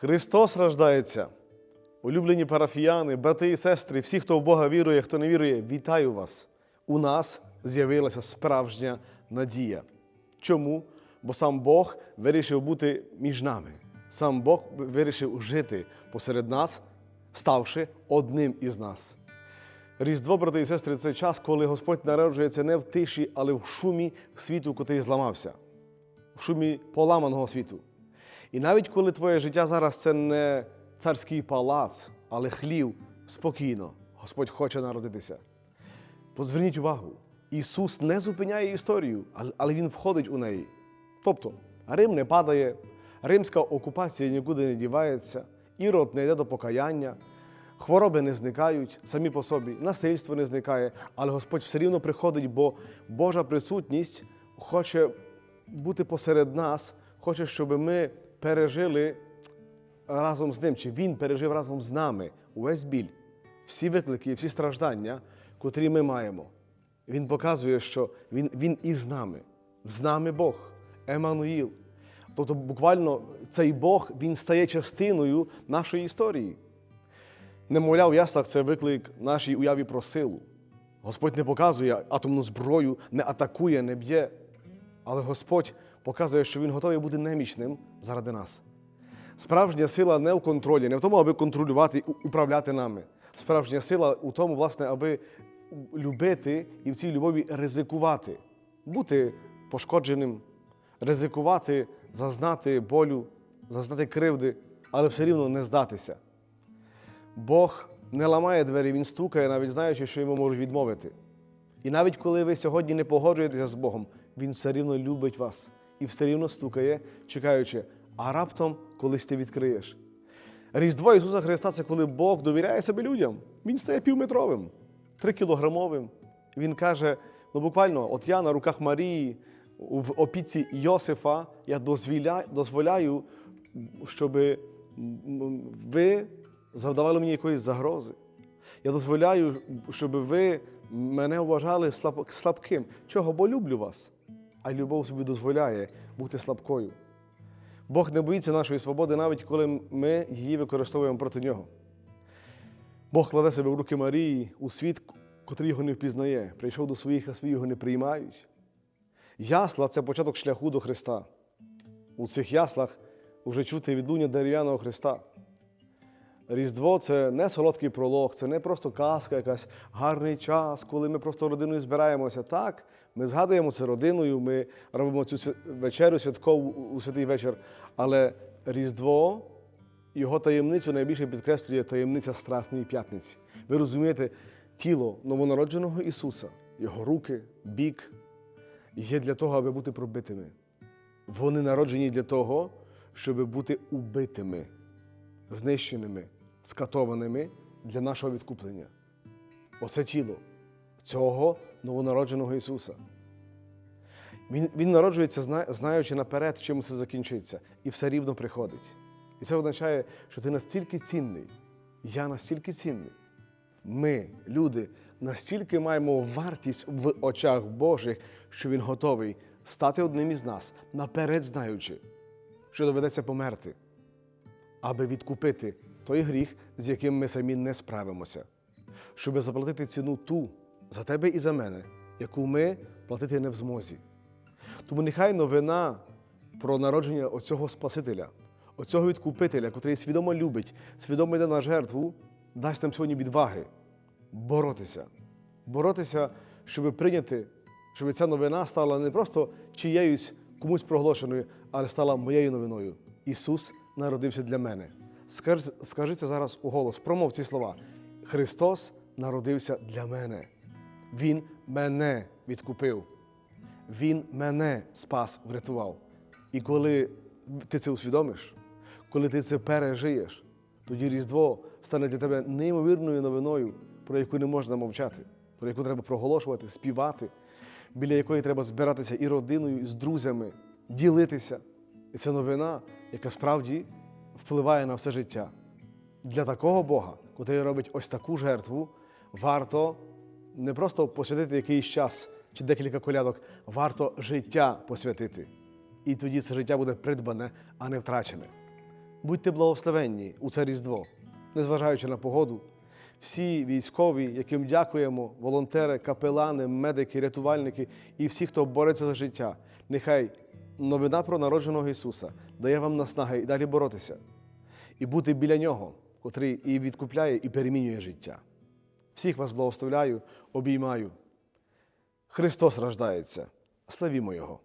Христос рождається. Улюблені парафіяни, брати і сестри, всі, хто в Бога вірує, хто не вірує, вітаю вас. У нас з'явилася справжня надія. Чому? Бо сам Бог вирішив бути між нами. Сам Бог вирішив жити посеред нас, ставши одним із нас. Різдво, брати і сестри, це час, коли Господь народжується не в тиші, але в шумі світу, котрий зламався, в шумі поламаного світу. І навіть коли твоє життя зараз це не царський палац, але хлів, спокійно, Господь хоче народитися. Позверніть увагу, Ісус не зупиняє історію, але- Він входить у неї. Тобто, Рим не падає, римська окупація нікуди не дівається, ірод не йде до покаяння, хвороби не зникають самі по собі, насильство не зникає, але Господь все рівно приходить, бо Божа присутність хоче бути посеред нас, хоче, щоб ми пережили разом з ним, чи Він пережив разом з нами увесь біль, всі виклики і всі страждання, котрі ми маємо. Він показує, що Він, він із нами, з нами Бог, Еммануїл. Тобто, буквально цей Бог він стає частиною нашої історії. Немовля в яслах це виклик нашій уяві про силу. Господь не показує атомну зброю, не атакує, не б'є. Але Господь показує, що Він готовий бути немічним заради нас. Справжня сила не в контролі, не в тому, аби контролювати і управляти нами. Справжня сила у тому, власне, аби любити і в цій любові ризикувати, бути пошкодженим, ризикувати, зазнати болю, зазнати кривди, але все рівно не здатися. Бог не ламає двері, Він стукає, навіть знаючи, що йому можуть відмовити. І навіть коли ви сьогодні не погоджуєтеся з Богом, Він все рівно любить вас і все рівно стукає, чекаючи, а раптом колись ти відкриєш. Різдво Ісуса Христа це коли Бог довіряє себе людям. Він стає півметровим, трикілограмовим. Він каже: ну буквально, от я на руках Марії, в опіці Йосифа, я дозволяю, дозволяю щоб ви завдавали мені якоїсь загрози. Я дозволяю, щоб ви мене вважали слаб- слабким. Чого? Бо люблю вас. А любов собі дозволяє бути слабкою. Бог не боїться нашої свободи, навіть коли ми її використовуємо проти нього. Бог кладе себе в руки Марії у світ, котрий його не впізнає. Прийшов до своїх, а свої його не приймають. Ясла це початок шляху до Христа. У цих яслах вже чути відлуння дерев'яного Христа. Різдво це не солодкий пролог, це не просто казка, якась гарний час, коли ми просто родиною збираємося. Так, ми згадуємо це родиною, ми робимо цю вечерю святкову у святий вечір. Але Різдво, його таємницю найбільше підкреслює таємниця Страсної п'ятниці. Ви розумієте, тіло новонародженого Ісуса, Його руки, бік є для того, аби бути пробитими. Вони народжені для того, щоб бути убитими знищеними, скатованими для нашого відкуплення. Оце тіло цього новонародженого Ісуса. Він, він народжується, знаючи наперед, чим це закінчиться, і все рівно приходить. І це означає, що ти настільки цінний, я настільки цінний. Ми, люди, настільки маємо вартість в очах Божих, що Він готовий стати одним із нас, наперед знаючи, що доведеться померти аби відкупити той гріх, з яким ми самі не справимося, щоб заплатити ціну ту за тебе і за мене, яку ми платити не в змозі. Тому нехай новина про народження оцього Спасителя, оцього відкупителя, котрий свідомо любить, свідомо йде на жертву, дасть нам сьогодні відваги боротися, боротися, щоб прийняти, щоб ця новина стала не просто чиєюсь комусь проголошеною, але стала моєю новиною. Ісус народився для мене. Скажи, це зараз у голос, промов ці слова. Христос народився для мене. Він мене відкупив. Він мене спас, врятував. І коли ти це усвідомиш, коли ти це пережиєш, тоді Різдво стане для тебе неймовірною новиною, про яку не можна мовчати, про яку треба проголошувати, співати, біля якої треба збиратися і родиною, і з друзями, ділитися. І це новина, яка справді впливає на все життя. Для такого Бога, котрий робить ось таку жертву, варто не просто посвятити якийсь час чи декілька колядок, варто життя посвятити. І тоді це життя буде придбане, а не втрачене. Будьте благословенні у це Різдво, незважаючи на погоду. Всі військові, яким дякуємо, волонтери, капелани, медики, рятувальники і всі, хто бореться за життя. Нехай новина про народженого Ісуса дає вам наснаги і далі боротися, і бути біля Нього, котрий і відкупляє, і перемінює життя. Всіх вас благословляю, обіймаю. Христос рождається. Славімо Його!